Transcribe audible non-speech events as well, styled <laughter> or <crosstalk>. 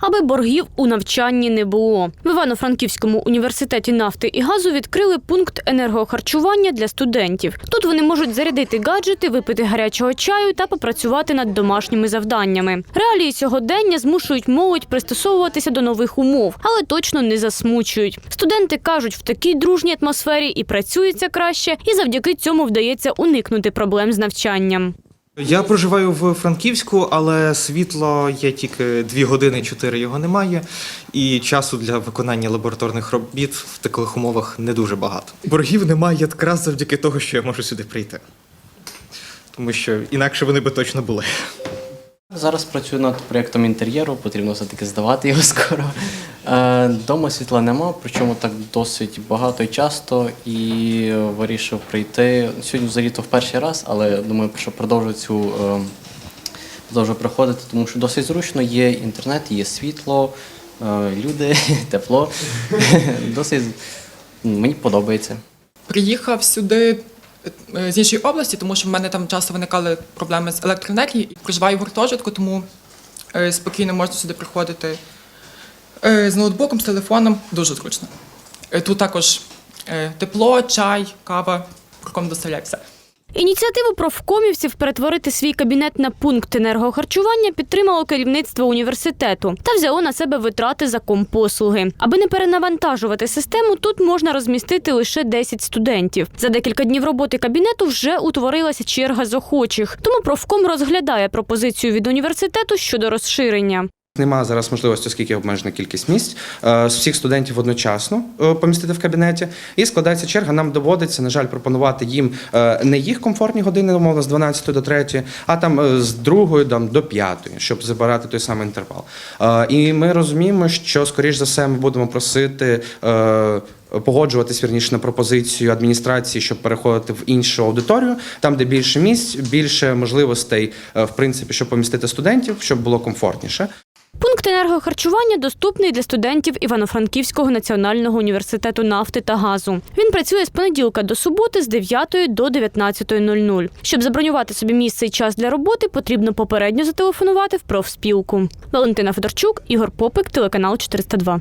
аби боргів у навчанні не було. В Івано-Франківському університеті нафти і газу відкрили пункт енергохарчування для студентів. Тут вони можуть зарядити гаджети, випити гарячого чаю та попрацювати над домашніми завданнями. Реалії сьогодення змушують молодь пристосовуватися до нових умов, але точно не засмучують. Студенти кажуть, в такій дружній атмосфері і працюється краще, і завдяки цьому вдається уникнути проблем з навчанням. Я проживаю в Франківську, але світло є тільки 2 години, 4 його немає, і часу для виконання лабораторних робіт в таких умовах не дуже багато. Боргів немає якраз завдяки того, що я можу сюди прийти. Тому що інакше вони би точно були. Зараз працюю над проєктом інтер'єру, потрібно все-таки здавати його скоро. Е, Дома світла нема, причому так досить багато і часто, і вирішив прийти. Сьогодні взагалі то в перший раз, але думаю, що продовжу цю е, продовжу приходити, тому що досить зручно, є інтернет, є світло, е, люди, <laughs> тепло. <laughs> Досить мені подобається. приїхав сюди з іншої області, тому що в мене там часто виникали проблеми з електроенергією. І Проживаю в гуртожитку, тому спокійно можна сюди приходити з ноутбуком, з телефоном. Дуже зручно. Е, Тут також е, тепло, чай, кава, кругом доставляє все. Ініціативу профкомівців перетворити свій кабінет на пункт енергохарчування підтримало керівництво університету та взяло на себе витрати за компослуги. Аби не перенавантажувати систему, тут можна розмістити лише 10 студентів. За декілька днів роботи кабінету вже утворилася черга з охочих. Тому профком розглядає пропозицію від університету щодо розширення. Немає зараз можливості, оскільки обмежена кількість місць, е, всіх студентів одночасно е, помістити в кабінеті. І складається черга. Нам доводиться, на жаль, пропонувати їм е, не їх комфортні години, умовно, з 12 до 3, а там з 2 там, до 5, щоб забирати той самий інтервал. І ми розуміємо, що, скоріш за все, ми будемо просити. Погоджуватись вірніше на пропозицію адміністрації, щоб переходити в іншу аудиторію, там де більше місць, більше можливостей, в принципі, щоб помістити студентів, щоб було комфортніше. Пункт енергохарчування доступний для студентів Івано-Франківського національного університету нафти та газу. Він працює з понеділка до суботи з 9 до 19.00. Щоб забронювати собі місце і час для роботи, потрібно попередньо зателефонувати в профспілку. Валентина Федорчук, Ігор Попик, телеканал 402.